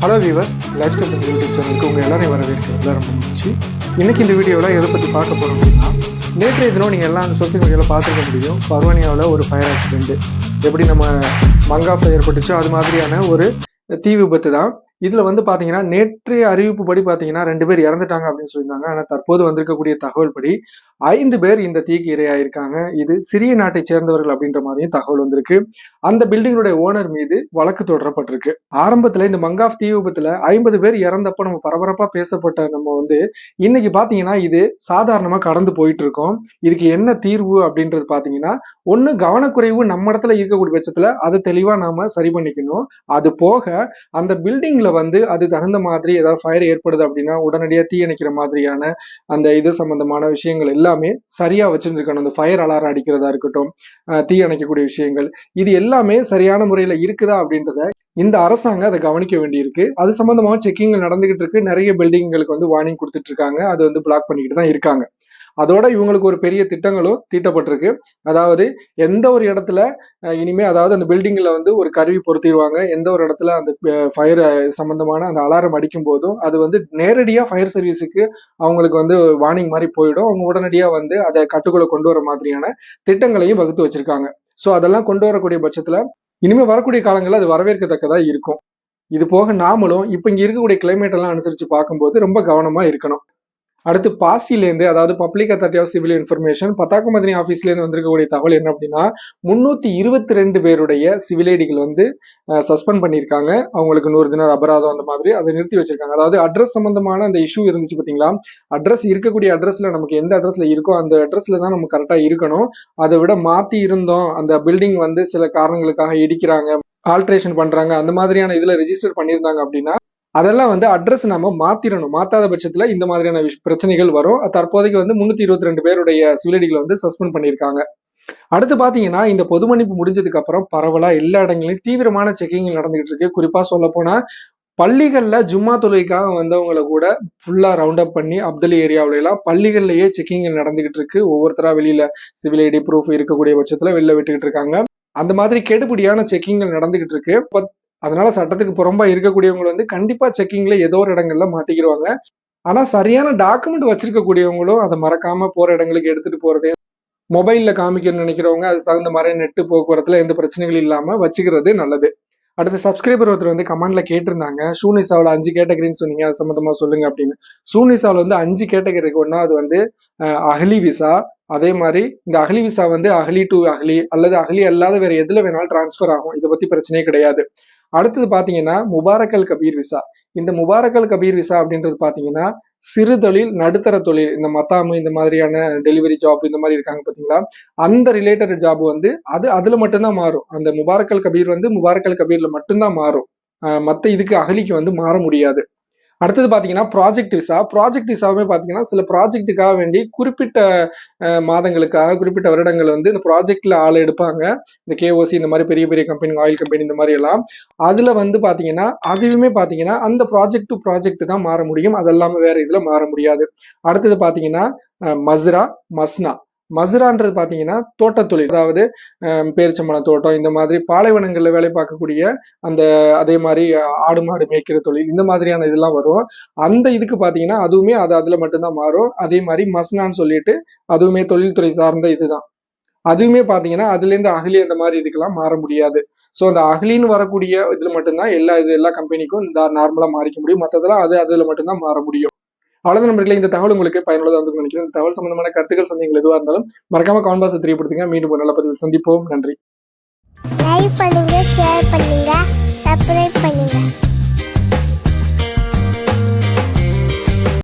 Hello viewers life style YouTube சேனலுக்கு உங்கள் எல்லாரையும் வரவேற்கிறது ரொம்ப மகிழ்ச்சி. இன்னைக்கு இந்த வீடியோவில் எதை பற்றி பார்க்க போகிறோம் அப்படின்னா நேற்றைய தினம் நீங்கள் எல்லாம் சோசியல் மீடியாவில் பார்த்துக்க முடியும். பர்வானியாவில் ஒரு ஃபயர் ஆக்சிடென்ட் எப்படி நம்ம மங்காஃபில் ஏற்பட்டுச்சோ அது மாதிரியான ஒரு தீ விபத்து தான் இதில் வந்து பார்த்தீங்கன்னா நேற்றைய அறிவிப்பு படி பார்த்தீங்கன்னா ரெண்டு பேர் இறந்துட்டாங்க அப்படின்னு சொல்லியிருந்தாங்க. ஆனால் தற்போது வந்திருக்கக்கூடிய தகவல் படி ஐந்து பேர் இந்த தீக்கு இரையாயிருக்காங்க. இது சிறிய நாட்டை சேர்ந்தவர்கள் அப்படின்ற மாதிரியும் தகவல் வந்திருக்கு. அந்த பில்டிங்களுடைய ஓனர் மீது வழக்கு தொடரப்பட்டிருக்கு. ஆரம்பத்துல இந்த மங்காஃப் தீ விபத்துல ஐம்பது பேர் இறந்தப்ப நம்ம பரபரப்பா பேசப்பட்ட நம்ம வந்து இன்னைக்கு பாத்தீங்கன்னா இது சாதாரணமா கடந்து போயிட்டு இருக்கோம் இதுக்கு என்ன தீர்வு அப்படின்றது பாத்தீங்கன்னா ஒண்ணு கவனக்குறைவு நம்ம இடத்துல இருக்கக்கூடிய பட்சத்துல அதை தெளிவா நாம சரி பண்ணிக்கணும். அது போக அந்த பில்டிங்ல வந்து அது தகுந்த மாதிரி ஏதாவது ஃபயர் ஏற்படுது அப்படின்னா உடனடியாக தீயணைக்கிற மாதிரியான அந்த இது சம்பந்தமான விஷயங்கள் எல்லாமே சரியா வச்சிருந்துருக்கணும். அந்த ஃபயர் அலாரம் அடிக்கிறதா இருக்கட்டும் தீயணைக்கக்கூடிய தீ அணைக்கக்கூடிய விஷயங்கள் இது எல்லாமே சரியான முறையில இருக்குதா அப்படின்றத இந்த அரசாங்கம் அதை கவனிக்க வேண்டியிருக்கு. அது சம்பந்தமாக செக்கிங் நடந்துகிட்டு இருக்கு. நிறைய பில்டிங்களுக்கு வந்து வார்னிங் கொடுத்துட்டு இருக்காங்க. அது வந்து பிளாக் பண்ணிக்கிட்டு தான் இருக்காங்க. அதோட இவங்களுக்கு ஒரு பெரிய திட்டங்களும் தீட்டப்பட்டிருக்கு. அதாவது எந்த ஒரு இடத்துல இனிமே அதாவது அந்த பில்டிங்ல வந்து ஒரு கருவி பொருத்திடுவாங்க எந்த ஒரு இடத்துல அந்த ஃபயர் சம்பந்தமான அந்த அலாரம் அடிக்கும் போதும் அது வந்து நேரடியாக ஃபயர் சர்வீஸுக்கு அவங்களுக்கு வந்து வார்னிங் மாதிரி போயிடும். அவங்க உடனடியாக வந்து அதை கட்டுக்குள்ள கொண்டு வர மாதிரியான திட்டங்களையும் வகுத்து வச்சிருக்காங்க. ஸோ அதெல்லாம் கொண்டு வரக்கூடிய பட்சத்தில் இனிமேல் வரக்கூடிய காலங்களில் அது வரவேற்கத்தக்கதாக இருக்கும். இது போக நாமளும் இப்போ இங்கே இருக்கக்கூடிய கிளைமேட் எல்லாம் அனுசரித்து பார்க்கும்போது ரொம்ப கவனமாக இருக்கணும். அடுத்து பாசிலேருந்து அதாவது public authority of civil information பத்தாக்கு மதினி ஆஃபீஸ்லேருந்து வந்திருக்கக்கூடிய தகவல் என்ன அப்படின்னா முன்னூற்றி இருபத்தி ரெண்டு பேருடைய சிவில் ஐடிகள் வந்து சஸ்பெண்ட் பண்ணியிருக்காங்க. அவங்களுக்கு நூறு தினம் அபராதம் அந்த மாதிரி அதை நிறுத்தி வச்சிருக்காங்க. அதாவது அட்ரஸ் சம்பந்தமான அந்த இஷ்யூ இருந்துச்சு பார்த்தீங்களா? அட்ரஸ் இருக்கக்கூடிய அட்ரஸ்ல நமக்கு எந்த அட்ரஸ்ல இருக்கோ அந்த அட்ரஸ்ல தான் நம்ம கரெக்டாக இருக்கணும். அதை விட மாற்றி இருந்தோம். அந்த பில்டிங் வந்து சில காரணங்களுக்காக இடிக்கிறாங்க ஆல்ட்ரேஷன் பண்றாங்க. அந்த மாதிரியான இதில் ரெஜிஸ்டர் பண்ணியிருந்தாங்க அப்படின்னா அதெல்லாம் வந்து அட்ரஸ் நம்ம மாத்திரணும். மாத்தாத பட்சத்துல இந்த மாதிரியான விஷ்- பிரச்சனைகள் வரும். தற்போதைக்கு வந்து முன்னூத்தி இருபத்தி ரெண்டு பேருடைய சிவிலடிகளை வந்து சஸ்பெண்ட் பண்ணியிருக்காங்க. அடுத்து பாத்தீங்கன்னா இந்த பொது மன்னிப்பு முடிஞ்சதுக்கு அப்புறம் பரவலா எல்லா இடங்களிலும் தீவிரமான செக்கிங் நடந்துகிட்டு இருக்கு. குறிப்பா சொல்ல போனா பள்ளிகள்ல ஜும்மா தொழுகைக்காக வந்தவங்களை கூட ஃபுல்லா ரவுண்ட் அப் பண்ணி அப்தலி ஏரியாவில எல்லாம் பள்ளிகள்லயே செக்கிங் நடந்துகிட்டு இருக்கு. ஒவ்வொருத்தரா வெளியில சிவில் ஐடி ப்ரூஃப் இருக்கக்கூடிய பட்சத்துல வெளில விட்டுக்கிட்டு இருக்காங்க. அந்த மாதிரி கெடுபடியான செக்கிங்கள் நடந்துகிட்டு இருக்கு. அதனால சட்டத்துக்கு புறம்பா இருக்கக்கூடியவங்க வந்து கண்டிப்பா செக்கிங்ல ஏதோ ஒரு இடங்கள்ல மாட்டிக்கிடுவாங்க ஆனா சரியான டாக்குமெண்ட் வச்சிருக்கக்கூடியவங்களும் அதை மறக்காம போற இடங்களுக்கு எடுத்துட்டு போறது மொபைல்ல காமிக்கணும்னு நினைக்கிறவங்க அது தகுந்த மாதிரி நெட்டு போக்குவரத்துல எந்த பிரச்சனைகளும் இல்லாம வச்சுக்கிறது நல்லது. அடுத்து சப்ஸ்கிரைபர் ஒருத்தர் வந்து கமெண்ட்ல கேட்டிருந்தாங்க ஷூனிசாவில் அஞ்சு கேட்டகரின்னு சொன்னீங்க அது சம்மந்தமா சொல்லுங்க அப்படின்னு. ஷூனிசாவில் வந்து அஞ்சு கேட்டகரிக்கு ஒன்றா அது வந்து அகலி விசா அதே மாதிரி இந்த அகலி விசா வந்து அகலி டு அகலி அல்லது அகலி அல்லாத வேற எதுல வேணாலும் டிரான்ஸ்ஃபர் ஆகும். இதை பத்தி பிரச்சனையே கிடையாது. அடுத்தது பார்த்தீங்கன்னா முபாரக்கல் கபீர் விசா. இந்த முபாரக்கல் கபீர் விசா அப்படின்றது பார்த்தீங்கன்னா சிறு தொழில் நடுத்தர தொழில் இந்த மத்தாமு இந்த மாதிரியான டெலிவரி ஜாப் இந்த மாதிரி இருக்காங்க பார்த்தீங்களா அந்த ரிலேட்டட் ஜாப் வந்து அது அதில் மட்டும்தான் மாறும். அந்த முபாரக்கல் கபீர் வந்து முபாரக்கல் கபீரில் மட்டும்தான் மாறும். மற்ற இதுக்கு அகலிக்கு வந்து மாற முடியாது. அடுத்தது பார்த்தீங்கன்னா ப்ராஜெக்ட் விசா ப்ராஜெக்ட் விசாவுமே பார்த்தீங்கன்னா சில ப்ராஜெக்ட்டுக்காக வேண்டி குறிப்பிட்ட மாதங்களுக்காக குறிப்பிட்ட வருடங்கள் வந்து இந்த ப்ராஜெக்டில் ஆள் எடுப்பாங்க. இந்த கேஓசி இந்த மாதிரி பெரிய பெரிய கம்பெனி ஆயில் கம்பெனி இந்த மாதிரி எல்லாம். அதில் வந்து பார்த்தீங்கன்னா அதுவுமே பார்த்தீங்கன்னா அந்த ப்ராஜெக்ட் டு ப்ராஜெக்ட் தான் மாற முடியும். அதெல்லாமே வேற இதில் மாற முடியாது. அடுத்தது பார்த்தீங்கன்னா மஸ்ரா மஸ்னா. மஸ்ரான்றது பார்த்தீங்கன்னா தோட்டத்தொழில். அதாவது அஹ், தோட்டம் இந்த மாதிரி பாலைவனங்களில் வேலை பார்க்கக்கூடிய அந்த அதே மாதிரி ஆடு மாடு மேய்க்கிற தொழில் இந்த மாதிரியான இதெல்லாம் வரும். அந்த இதுக்கு பார்த்தீங்கன்னா அதுவுமே அது அதில் மட்டும்தான் மாறும். அதே மாதிரி மஸ்னான்னு சொல்லிட்டு அதுவுமே தொழில்துறை சார்ந்த இதுதான். அதுவுமே பார்த்தீங்கன்னா அதுலேருந்து அகலி அந்த மாதிரி இதுக்கெல்லாம் மாற முடியாது. ஸோ அந்த அகலின்னு வரக்கூடிய இதில் மட்டும்தான் எல்லா இது எல்லா கம்பெனிக்கும் இந்த மாறிக்க முடியும். மற்றதெல்லாம் அது அதில் மட்டும்தான் மாற முடியும். அவ்வளவு நம்பர்களை இந்த தகவல் உங்களுக்கு பயனுள்ளதாக இருந்துன்னு நினைக்கிறேன். இந்த தகவல் சம்பந்தமான கருத்துக்கள் சந்தேகங்கள் எதுவாக இருந்தாலும் மறக்காம கான்பாஸை தெரியப்படுத்துங்க. மீண்டும் ஒரு நல்ல பதிவில் சந்திப்போம். நன்றி. லைக் பண்ணுங்க ஷேர் பண்ணுங்க சப்ஸ்கிரைப் பண்ணுங்க.